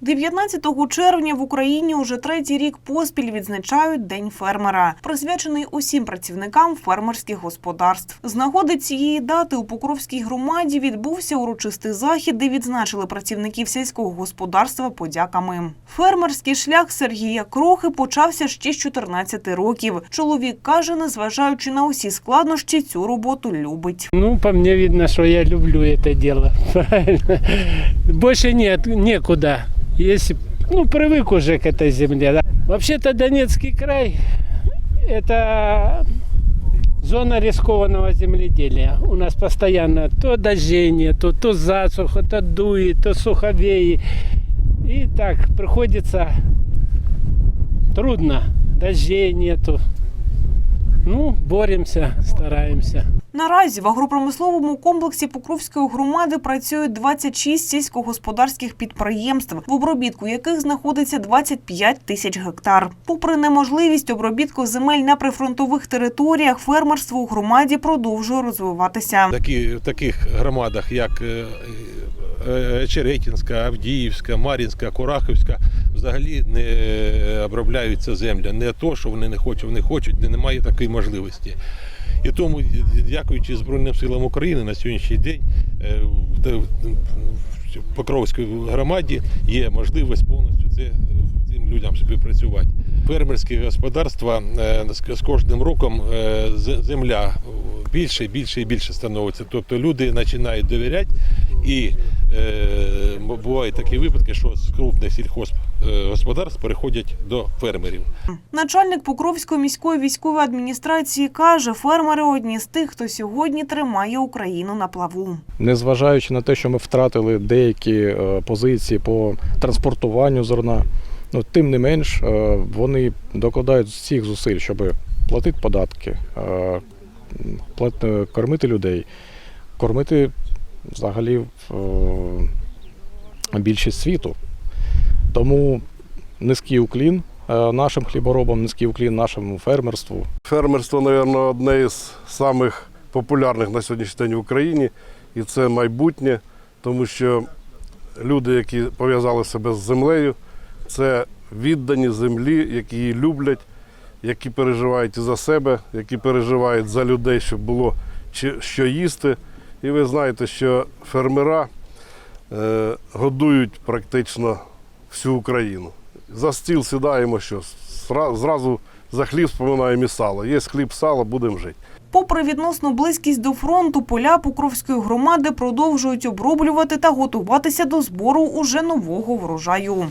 19 червня в Україні уже третій рік поспіль відзначають День фермера, присвячений усім працівникам фермерських господарств. З нагоди цієї дати у Покровській громаді відбувся урочистий захід, де відзначили працівників сільського господарства подяками. Фермерський шлях Сергія Крохи почався ще з 14 років. Чоловік каже, незважаючи на усі складнощі, цю роботу любить. Ну, по мне видно, что я люблю. Правильно. Больше нет, некуда. Если, ну, привык уже к этой земле. да. Вообще-то Донецкий край – это зона рискованного земледелия. У нас постоянно то дождей нету, то засуха, то дует, то суховеи. И так приходится трудно. Дождей нету. Ну, боремся, стараемся. Наразі в агропромисловому комплексі Покровської громади працюють 26 сільськогосподарських підприємств, в обробітку яких знаходиться 25 тисяч гектар. Попри неможливість обробітку земель на прифронтових територіях, фермерство у громаді продовжує розвиватися. Такі, в таких громадах, як е, Черетінська, Авдіївська, Мар'їнська, Курахівська, взагалі не обробляються земля. Не то, що вони не хочуть, вони хочуть, не- немає такої можливості. І тому, дякуючи Збройним силам України, на сьогоднішній день е, в Покровській громаді є можливість повністю це цим людям співпрацювати. Фермерські господарства е, з кожним роком е, земля більше, більше і більше становиться. Тобто люди починають довіряти і е, бувають такі випадки, що з крупних сільхозгосподарств переходять до фермерів. Начальник Покровської міської військової адміністрації каже, фермери одні з тих, хто сьогодні тримає Україну на плаву. незважаючи на те, що ми втратили деякі е, позиції по транспортуванню зерна, ну, тим не менш е, вони докладають всіх зусиль, щоб платити податки, е, е, кормити людей, кормити взагалі е, більшість світу. Тому низький уклін е, нашим хліборобам, низький уклін нашому фермерству. Фермерство, мабуть, одне із самих популярних на сьогоднішній день в Україні, і це майбутнє, тому що люди, які пов'язали себе з землею, це віддані землі, які її люблять, які переживають і за себе, які переживають за людей, щоб було що їсти. І ви знаєте, що фермера е, годують практично всю Україну. За стіл сідаємо, що зразу за хліб споминаємо і сало. Є хліб, сало, будемо жити. Попри відносну близькість до фронту, поля Покровської громади продовжують оброблювати та готуватися до збору уже нового врожаю.